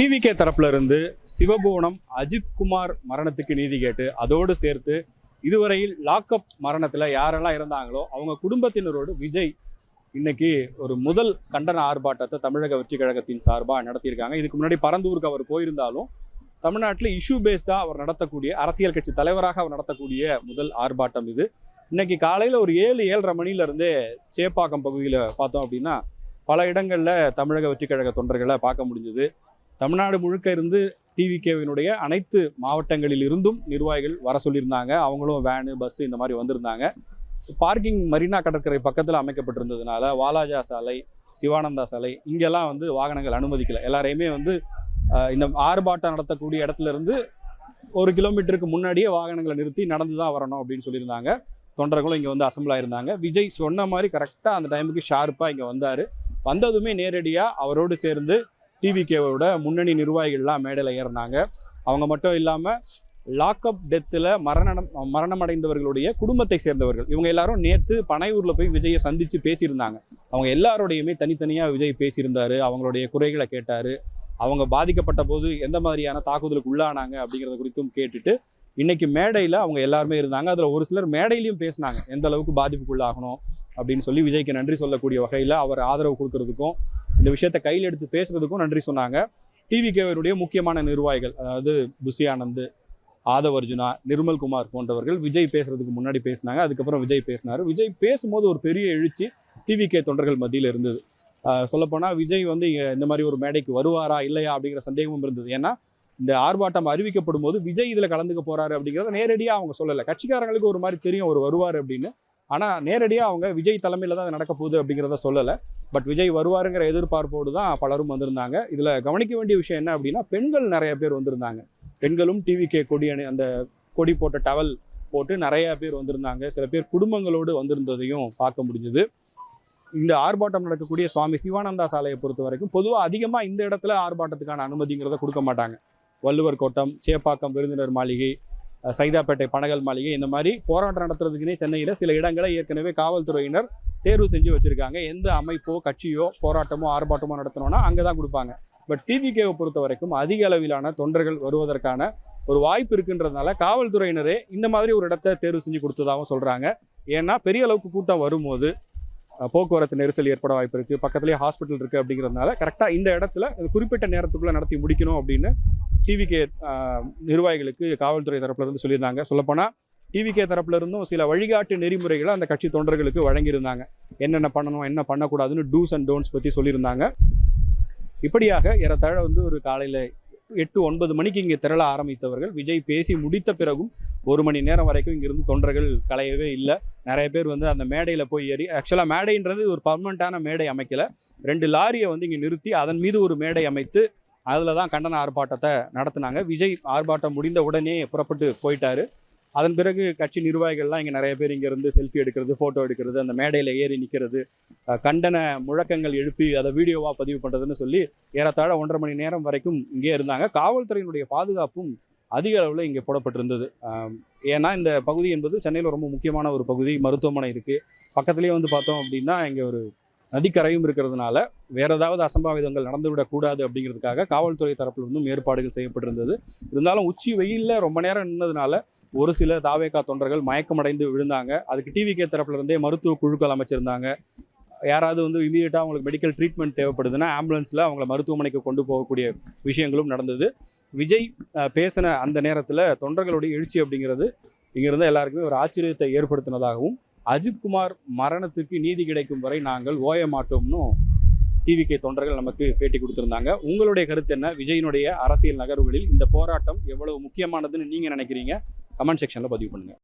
TVK தரப்புல இருந்து சிவபுவனம் அஜித்குமார் மரணத்துக்கு நீதி கேட்டு அதோடு சேர்த்து இதுவரையில் லாக்அப் மரணத்தில் யாரெல்லாம் இருந்தாங்களோ அவங்க குடும்பத்தினரோடு விஜய் இன்னைக்கு ஒரு முதல் கண்டன ஆர்ப்பாட்டத்தை தமிழக வெற்றி கழகத்தின் சார்பாக நடத்தியிருக்காங்க. இதுக்கு முன்னாடி பரந்தூருக்கு அவர் போயிருந்தாலும் தமிழ்நாட்டில் இஷ்யூ பேஸ்டாக அவர் நடத்தக்கூடிய அரசியல் கட்சி தலைவராக அவர் நடத்தக்கூடிய முதல் ஆர்ப்பாட்டம் இது. இன்னைக்கு காலையில் ஒரு ஏழு ஏழரை மணிலேருந்தே சேப்பாக்கம் பகுதியில் பார்த்தோம் அப்படின்னா பல இடங்களில் தமிழக வெற்றி கழக தொண்டர்களை பார்க்க முடிஞ்சது. தமிழ்நாடு முழுக்க இருந்து டிவிகேவினுடைய அனைத்து மாவட்டங்களில் இருந்தும் நிர்வாகிகள் வர சொல்லியிருந்தாங்க. அவங்களும் வேனு பஸ்ஸு இந்த மாதிரி வந்திருந்தாங்க. பார்க்கிங் மரீனா கடற்கரை பக்கத்தில் அமைக்கப்பட்டிருந்ததுனால வாலாஜா சாலை சிவானந்தா சாலை இங்கெல்லாம் வந்து வாகனங்கள் அனுமதிக்கலை. எல்லாரையுமே வந்து இந்த ஆர்ப்பாட்டம் நடத்தக்கூடிய இடத்துல இருந்து ஒரு கிலோமீட்டருக்கு முன்னாடியே வாகனங்களை நிறுத்தி நடந்து தான் வரணும் அப்படின்னு சொல்லியிருந்தாங்க. தொண்டர்களும் இங்கே வந்து அசம்பிள் ஆயிருந்தாங்க. விஜய் சொன்ன மாதிரி கரெக்டாக அந்த டைமுக்கு ஷார்ப்பாக இங்கே வந்தார். வந்ததுமே நேரடியாக அவரோடு சேர்ந்து டிவிகேவோட முன்னணி நிர்வாகிகள்லாம் மேடையில் ஏறினாங்க. அவங்க மட்டும் இல்லாமல் லாக்அப் டெத்தில் மரணம் மரணமடைந்தவர்களுடைய குடும்பத்தை சேர்ந்தவர்கள். இவங்க எல்லாரும் நேற்று பனையூரில் போய் விஜயை சந்தித்து பேசியிருந்தாங்க. அவங்க எல்லாரோடையுமே தனித்தனியாக விஜய் பேசியிருந்தார். அவங்களுடைய குறைகளை கேட்டார். அவங்க பாதிக்கப்பட்ட போது எந்த மாதிரியான தாக்குதலுக்கு உள்ளானாங்க அப்படிங்கிறத குறித்தும் கேட்டுட்டு இன்னைக்கு மேடையில் அவங்க எல்லாருமே இருந்தாங்க. அதில் ஒரு சிலர் மேடையிலையும் பேசினாங்க. எந்த அளவுக்கு பாதிப்புக்குள்ளாகணும் அப்படின்னு சொல்லி விஜய்க்கு நன்றி சொல்லக்கூடிய வகையில் அவர் ஆதரவு கொடுக்கறதுக்கும் இந்த விஷயத்தை கையில் எடுத்து பேசுறதுக்கும் நன்றி சொன்னாங்க. டிவிகேவருடைய முக்கியமான நிர்வாகிகள் அதாவது புசி ஆனந்த் ஆதவ் அர்ஜுனா நிர்மல் குமார் போன்றவர்கள் விஜய் பேசுறதுக்கு முன்னாடி பேசினாங்க. அதுக்கப்புறம் விஜய் பேசினார். விஜய் பேசும்போது ஒரு பெரிய எழுச்சி டிவிகே தொண்டர்கள் மத்தியில் இருந்தது. சொல்லப்போனால் விஜய் வந்து இங்கே இந்த மாதிரி ஒரு மேடைக்கு வருவாரா இல்லையா அப்படிங்கிற சந்தேகமும் இருந்தது. ஏன்னா இந்த ஆர்ப்பாட்டம் அறிவிக்கப்படும் போது விஜய் இதில் கலந்துக்க போறாரு அப்படிங்கிறத நேரடியாக அவங்க சொல்லலை. கட்சிக்காரங்களுக்கு ஒரு மாதிரி தெரியும் அவர் வருவார் அப்படின்னு. ஆனால் நேரடியாக அவங்க விஜய் தலைமையில் தான் அது நடக்க போகுது அப்படிங்கிறத சொல்லலை. பட் விஜய் வருவாருங்கிற எதிர்பார்ப்போடு தான் பலரும் வந்திருந்தாங்க. இதில் கவனிக்க வேண்டிய விஷயம் என்ன அப்படின்னா பெண்கள் நிறைய பேர் வந்திருந்தாங்க. பெண்களும் டிவிகே கொடி அணி அந்த கொடி போட்ட டவல் போட்டு நிறைய பேர் வந்திருந்தாங்க. சில பேர் குடும்பங்களோடு வந்திருந்ததையும் பார்க்க முடிஞ்சுது. இந்த ஆர்ப்பாட்டம் நடக்கக்கூடிய சுவாமி சிவானந்தா சாலையை பொறுத்த வரைக்கும் பொதுவாக அதிகமாக இந்த இடத்துல ஆர்ப்பாட்டத்துக்கான அனுமதிங்கிறத கொடுக்க மாட்டாங்க. வள்ளுவர் கோட்டம் சேப்பாக்கம் விருந்தினர் மாளிகை சைதாப்பேட்டை பனகல் மாளிகை. இந்த மாதிரி போராட்டம் நடத்துறதுக்குன்னே சென்னையில் சில இடங்களை ஏற்கனவே காவல்துறையினர் தேர்வு செஞ்சு வச்சுருக்காங்க. எந்த அமைப்போ கட்சியோ போராட்டமோ ஆர்ப்பாட்டமோ நடத்தணும்னா அங்கே தான் கொடுப்பாங்க. பட் டிவிகேவை பொறுத்த வரைக்கும் அதிக அளவிலான தொண்டர்கள் வருவதற்கான ஒரு வாய்ப்பு இருக்குன்றதுனால காவல்துறையினரே இந்த மாதிரி ஒரு இடத்த தேர்வு செஞ்சு கொடுத்ததாகவும் சொல்கிறாங்க ஏன்னா பெரிய அளவுக்கு கூட்டம் வரும்போது போக்குவரத்து நெரிசல் ஏற்பட வாய்ப்பு இருக்குது பக்கத்துலேயே ஹாஸ்பிட்டல் இருக்குது அப்படிங்கிறதுனால கரெக்டாக இந்த இடத்துல குறிப்பிட்ட நேரத்துக்குள்ளே நடத்தி முடிக்கணும் அப்படின்னு டிவிகே நிர்வாகிகளுக்கு காவல்துறை தரப்புலருந்து சொல்லியிருந்தாங்க. சொல்லப்போனால் டிவிகே தரப்புலருந்தும் சில வழிகாட்டு நெறிமுறைகளை அந்த கட்சி தொண்டர்களுக்கு வழங்கியிருந்தாங்க. என்னென்ன பண்ணணும் என்ன பண்ணக்கூடாதுன்னு டூஸ் அண்ட் டோன்ஸ் பற்றி சொல்லியிருந்தாங்க. இப்படியாக ஏறத்தாழ வந்து ஒரு காலையில் எட்டு ஒன்பது மணிக்கு இங்கே திரள ஆரம்பித்தவர்கள் விஜய் பேசி முடித்த பிறகும் ஒரு மணி நேரம் வரைக்கும் இங்கிருந்து தொண்டர்கள் கலையவே இல்லை. நிறைய பேர் வந்து அந்த மேடையில் போய் ஏறி ஆக்சுவலாக மேடைன்றது ஒரு பர்மனண்ட்டான மேடை அமைக்கலை. ரெண்டு லாரியை வந்து இங்கே நிறுத்தி அதன் மீது ஒரு மேடை அமைத்து அதில் தான் கண்டன ஆர்ப்பாட்டத்தை நடத்தினாங்க. விஜய் ஆர்ப்பாட்டம் முடிந்த உடனே புறப்பட்டு போயிட்டார். அதன் பிறகு கட்சி நிர்வாகிகள்லாம் இங்கே நிறைய பேர் இங்கேருந்து செல்ஃபி எடுக்கிறது ஃபோட்டோ எடுக்கிறது அந்த மேடையில் ஏறி நிற்கிறது கண்டன முழக்கங்கள் எழுப்பி அதை வீடியோவாக பதிவு பண்ணுறதுன்னு சொல்லி ஏறத்தாழ ஒன்றரை மணி நேரம் வரைக்கும் இங்கே இருந்தாங்க. காவல்துறையினுடைய பாதுகாப்பும் அதிக அளவில் இங்கே போடப்பட்டிருந்தது. ஏன்னா இந்த பகுதி என்பது சென்னையில் ரொம்ப முக்கியமான ஒரு பகுதி மருத்துவமனை இருக்குது பக்கத்துலேயே வந்து பார்த்தோம் அப்படின்னா இங்கே ஒரு நதிக்கரையும் இருக்கிறதுனால வேறு ஏதாவது அசம்பாவிதங்கள் நடந்துவிடக்கூடாது அப்படிங்கிறதுக்காக காவல்துறை தரப்பில் இருந்தும் ஏற்பாடுகள் செய்யப்பட்டிருந்தது. இருந்தாலும் உச்சி வெயிலில் ரொம்ப நேரம் நின்னதுனால ஒரு சில தாவேகா தொண்டர்கள் மயக்கமடைந்து விழுந்தாங்க. அதுக்கு டிவிகே தரப்புல இருந்தே மருத்துவ குழுக்கள் அமைச்சிருந்தாங்க. யாராவது வந்து இமீடியட்டாக அவங்களுக்கு மெடிக்கல் ட்ரீட்மெண்ட் தேவைப்படுதுன்னா ஆம்புலன்ஸில் அவங்கள மருத்துவமனைக்கு கொண்டு போகக்கூடிய விஷயங்களும் நடந்தது. விஜய் பேசின அந்த நேரத்தில் தொண்டர்களுடைய எழுச்சி அப்படிங்கிறது இங்கிருந்து எல்லாருக்குமே ஒரு ஆச்சரியத்தை ஏற்படுத்தினதாகவும் அஜித்குமார் மரணத்துக்கு நீதி கிடைக்கும் வரை நாங்கள் ஓய மாட்டோம்னு டிவிகே தொண்டர்கள் நமக்கு பேட்டி கொடுத்துருந்தாங்க. உங்களுடைய கருத்து என்ன? விஜயினுடைய அரசியல் நகர்வுகளில் இந்த போராட்டம் எவ்வளவு முக்கியமானதுன்னு நீங்கள் நினைக்கிறீங்க? கமெண்ட் செக்ஷனில் பதிவு பண்ணுங்கள்